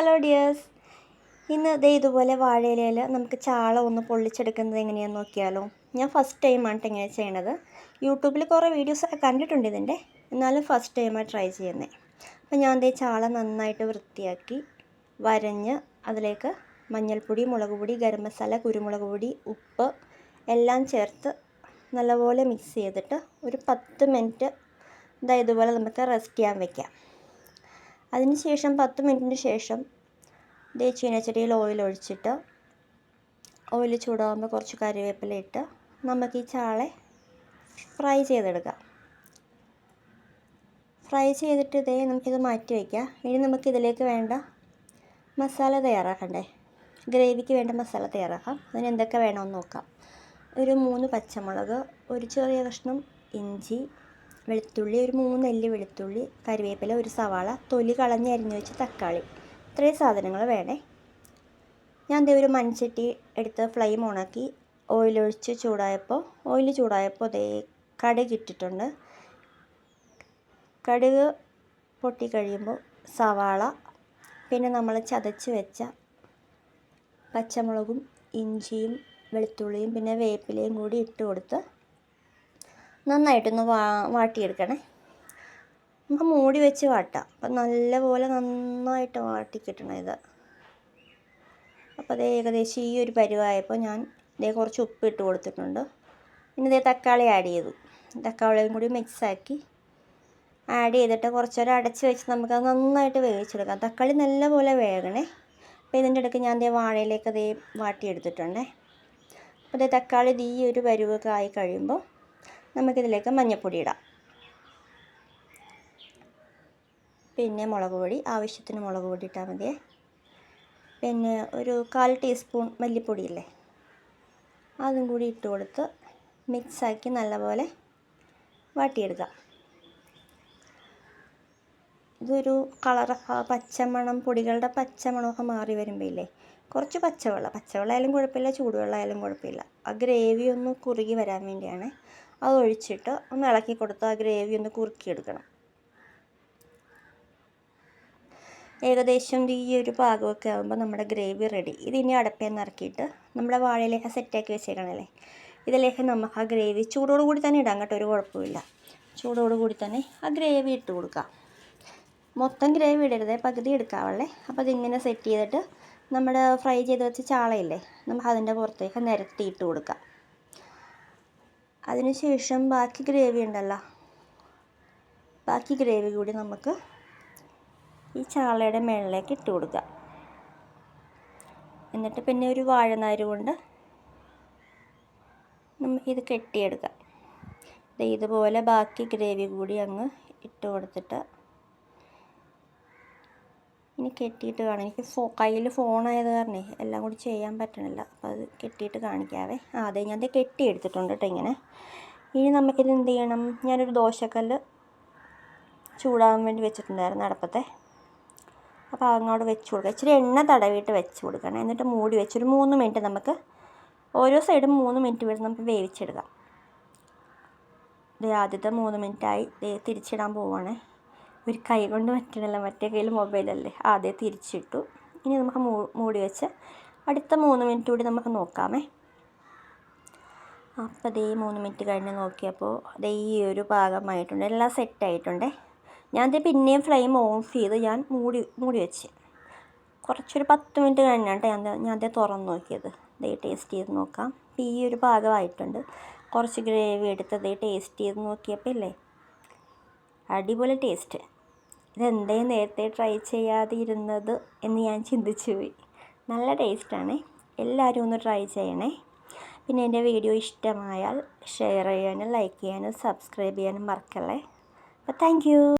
Hello dears ഇന്ന് ദേ ഇതുപോലെ വാഴയിലയിൽ നമുക്ക് ചാള ഒന്ന് പൊള്ളിച്ചെടുക്കുന്നത് എങ്ങനെയാണെന്ന് നോക്കിയാലോ. ഞാൻ ഫസ്റ്റ് ടൈമാണ് ഇങ്ങനെ ചെയ്യണത്. യൂട്യൂബിൽ കുറേ വീഡിയോസ് കണ്ടിട്ടുണ്ട് ഇതിന്റെ. എന്നാലും ഫസ്റ്റ് ടൈമാണ് ട്രൈ ചെയ്യുന്നത് അപ്പം ഞാൻ ദേ ചാള നന്നായിട്ട് വൃത്തിയാക്കി വരഞ്ഞ് അതിലേക്ക് മഞ്ഞൾപ്പൊടി മുളക് പൊടി ഗരം മസാല കുരുമുളക് പൊടി ഉപ്പ് എല്ലാം ചേർത്ത് നല്ലപോലെ മിക്സ് ചെയ്തിട്ട് ഒരു പത്ത് മിനിറ്റ് ഇതാ ഇതുപോലെ നമുക്ക് റെസ്റ്റ് ചെയ്യാൻ വെക്കാം. അതിന് ശേഷം പത്ത് മിനിറ്റിന് ശേഷം ദേ ചീനച്ചട്ടിയിൽ ഓയിൽ ഒഴിച്ചിട്ട് ഓയിൽ ചൂടാകുമ്പോൾ കുറച്ച് കറിവേപ്പില ഇട്ട് നമുക്ക് ഈ ചാളെ ഫ്രൈ ചെയ്തെടുക്കാം. ഫ്രൈ ചെയ്തിട്ട് ഇതേ നമുക്കിത് മാറ്റി വയ്ക്കാം ഇനി നമുക്ക് ഇതിലേക്ക് വേണ്ട മസാല തയ്യാറാക്കണ്ടേ? ഗ്രേവിക്ക് വേണ്ട മസാല തയ്യാറാക്കാം. അതിന് എന്തൊക്കെ വേണമെന്ന് നോക്കാം. ഒരു മൂന്ന് പച്ചമുളക് ഒരു ചെറിയ കഷ്ണം ഇഞ്ചി വെളുത്തുള്ളി ഒരു മൂന്ന് അല്ലി വെളുത്തുള്ളി കറിവേപ്പില ഒരു സവാള തൊലി കളഞ്ഞ് അരിഞ്ഞു വെച്ച് തക്കാളി. ഇത്രയും സാധനങ്ങൾ വേണേ. ഞാൻ ദേ ഒരു മൺചട്ടി എടുത്ത് ഫ്ലെയിം ഓണാക്കി ഓയിലൊഴിച്ച് ചൂടായപ്പോൾ ഓയിൽ ചൂടായപ്പോൾ ദേ കടുക് ഇട്ടിട്ടുണ്ട്. കടുക് പൊട്ടി കഴിയുമ്പോൾ സവാള പിന്നെ നമ്മൾ ചതച്ച് വെച്ച പച്ചമുളകും ഇഞ്ചിയും വെളുത്തുള്ളിയും പിന്നെ വേപ്പിലയും കൂടി ഇട്ട് കൊടുത്ത് നന്നായിട്ടൊന്ന് വാ വാട്ടിയെടുക്കണേ. നമുക്ക് മൂടി വെച്ച് വാട്ടാം. അപ്പം നല്ലപോലെ നന്നായിട്ട് വാട്ടി കിട്ടണം ഇത്. അപ്പോൾ അത് ഏകദേശം ഈ ഒരു പരിവായപ്പോൾ ഞാൻ ഇതേ കുറച്ച് ഉപ്പ് ഇട്ട് കൊടുത്തിട്ടുണ്ട്. പിന്നെ ഇതേ തക്കാളി ആഡ് ചെയ്തു. തക്കാളിയും കൂടി മിക്സാക്കി ആഡ് ചെയ്തിട്ട് കുറച്ചേരം അടച്ച് വെച്ച് നമുക്ക് അത് നന്നായിട്ട് വേവിച്ചെടുക്കാം. തക്കാളി നല്ലപോലെ വേകണേ. അപ്പോൾ ഇതിന്റെ ഇടയ്ക്ക് ഞാൻ ദേ വാഴയിലേക്ക് അതേ വാട്ടിയെടുത്തിട്ടുണ്ടേ. അപ്പോൾ ദേ തക്കാളി ഈ ഒരു പരിവൊക്കെ ആയി കഴിയുമ്പോൾ നമുക്കിതിലേക്ക് മഞ്ഞൾപ്പൊടി ഇടാം. പിന്നെ മുളക് പൊടി ആവശ്യത്തിന് മുളക് പൊടി ഇട്ടാൽ മതിയേ പിന്നെ ഒരു കാൽ ടീസ്പൂൺ മല്ലിപ്പൊടിയില്ലേ അതും കൂടി ഇട്ട് കൊടുത്ത് മിക്സാക്കി നല്ലപോലെ വാട്ടിയെടുക്കുക. ഇതൊരു കളർ പച്ചമണം പൊടികളുടെ പച്ചമണമൊക്കെ മാറി വരുമ്പോൾ ഇല്ലേ? കുറച്ച് പച്ചവെള്ളം പച്ചവെള്ളമായാലും കുഴപ്പമില്ല ചൂടുവെള്ളമായാലും കുഴപ്പമില്ല. ആ ഗ്രേവി ഒന്ന് കുറുകി വരാൻ വേണ്ടിയാണ്. അത് ഒഴിച്ചിട്ട് ഒന്ന് ഇളക്കി കൊടുത്ത് ആ ഗ്രേവി ഒന്ന് കുറുക്കിയെടുക്കണം. ഏകദേശം ഈ ഒരു പാകമൊക്കെ ആകുമ്പോൾ നമ്മുടെ ഗ്രേവി റെഡി. ഇതിനി അടപ്പേന്ന് ഇറക്കിയിട്ട് നമ്മുടെ വാഴയിലേക്ക് സെറ്റാക്കി വെച്ചേക്കണല്ലേ? ഇതിലേക്ക് നമുക്ക് ആ ഗ്രേവി ചൂടോട് കൂടി തന്നെ ഇടാം കേട്ടോ ഒരു കുഴപ്പമില്ല ചൂടോട് കൂടി തന്നെ ആ ഗ്രേവി ഇട്ട് കൊടുക്കാം. മൊത്തം ഗ്രേവി ഇടരുതേ പകുതി എടുക്കാവുള്ളേ. അപ്പോൾ അതിങ്ങനെ സെറ്റ് ചെയ്തിട്ട് നമ്മുടെ ഫ്രൈ ചെയ്ത് വെച്ച ചാളയില്ലേ നമുക്ക് അതിന്റെ പുറത്തേക്ക് നിരത്തി ഇട്ട് കൊടുക്കാം. അതിനുശേഷം ബാക്കി ഗ്രേവി ഉണ്ടല്ലോ ബാക്കി ഗ്രേവി കൂടി നമുക്ക് ഈ ചാളയുടെ മേളിലേക്ക് ഇട്ട് കൊടുക്കാം. എന്നിട്ട് പിന്നെ ഒരു വാഴനാര് കൊണ്ട് നമുക്കിത് കെട്ടിയെടുക്കാം. ഇതുപോലെ ബാക്കി ഗ്രേവി കൂടി അങ്ങ് ഇട്ട് കൊടുത്തിട്ട് ഇനി കെട്ടിയിട്ട് കാണാം. എനിക്ക് ഫോ കയ്യിൽ ഫോണായത് കാരണേ എല്ലാം കൂടി ചെയ്യാൻ പറ്റണില്ല. അപ്പോൾ അത് കെട്ടിയിട്ട് കാണിക്കാവേ. ആ അതെ ഞാൻ കെട്ടി എടുത്തിട്ടുണ്ട് കേട്ടോ ഇങ്ങനെ. ഇനി നമുക്കിത് എന്ത് ചെയ്യണം? ഞാനൊരു ദോശക്കല്ല് ചൂടാകാൻ വേണ്ടി വെച്ചിട്ടുണ്ടായിരുന്നു അടപ്പത്തെ. അപ്പോൾ അങ്ങോട്ട് വെച്ച് കൊടുക്കുക ഇച്ചിരി എണ്ണ തടവിയിട്ട് വെച്ച് കൊടുക്കണം. എന്നിട്ട് മൂടി വെച്ച് ഒരു മൂന്ന് മിനിറ്റ് നമുക്ക് ഓരോ സൈഡും മൂന്ന് മിനിറ്റ് വീതം നമുക്ക് വേവിച്ചെടുക്കാം. ആദ്യത്തെ മൂന്ന് മിനിറ്റായി തിരിച്ചിടാൻ പോവുകയാണേ ഒരു കൈ കൊണ്ട് പറ്റണില്ല മറ്റേ കയ്യിൽ മൊബൈലല്ലേ ആദ്യം തിരിച്ചിട്ടു. ഇനി നമുക്ക് മൂടി വെച്ച് അടുത്ത മൂന്ന് മിനിറ്റ് കൂടി നമുക്ക് നോക്കാമേ. അപ്പോൾ അതേ മൂന്ന് മിനിറ്റ് കഴിഞ്ഞ് നോക്കിയപ്പോൾ അതേ ഈ ഒരു ഭാഗമായിട്ടുണ്ട്. എല്ലാം സെറ്റായിട്ടുണ്ടേ ഞാൻ അത് പിന്നെയും ഫ്ലെയിം ഓഫ് ചെയ്ത് ഞാൻ മൂടി മൂടി വെച്ച്. കുറച്ചൊരു പത്ത് മിനിറ്റ് കഴിഞ്ഞാട്ട് ഞാൻ അതേ തുറന്ന് നോക്കിയത്. ദേ ടേസ്റ്റ് ചെയ്ത് നോക്കാം. ഈ ഒരു ഭാഗമായിട്ടുണ്ട്. കുറച്ച് ഗ്രേവി എടുത്ത് ദേ ടേസ്റ്റ് ചെയ്ത് നോക്കിയപ്പോൾ ഇല്ലേ? അടിപൊളി ടേസ്റ്റ് ഇതെന്തേ നേരത്തെ ട്രൈ ചെയ്യാതിരുന്നത് എന്ന് ഞാൻ ചിന്തിച്ചു പോയി. നല്ല ടേസ്റ്റാണ് എല്ലാവരും ഒന്ന് ട്രൈ ചെയ്യണേ. പിന്നെ എന്റെ വീഡിയോ ഇഷ്ടമായാൽ ഷെയർ ചെയ്യാനും ലൈക്ക് ചെയ്യാനും സബ്സ്ക്രൈബ് ചെയ്യാനും മറക്കല്ലേ. അപ്പോൾ താങ്ക്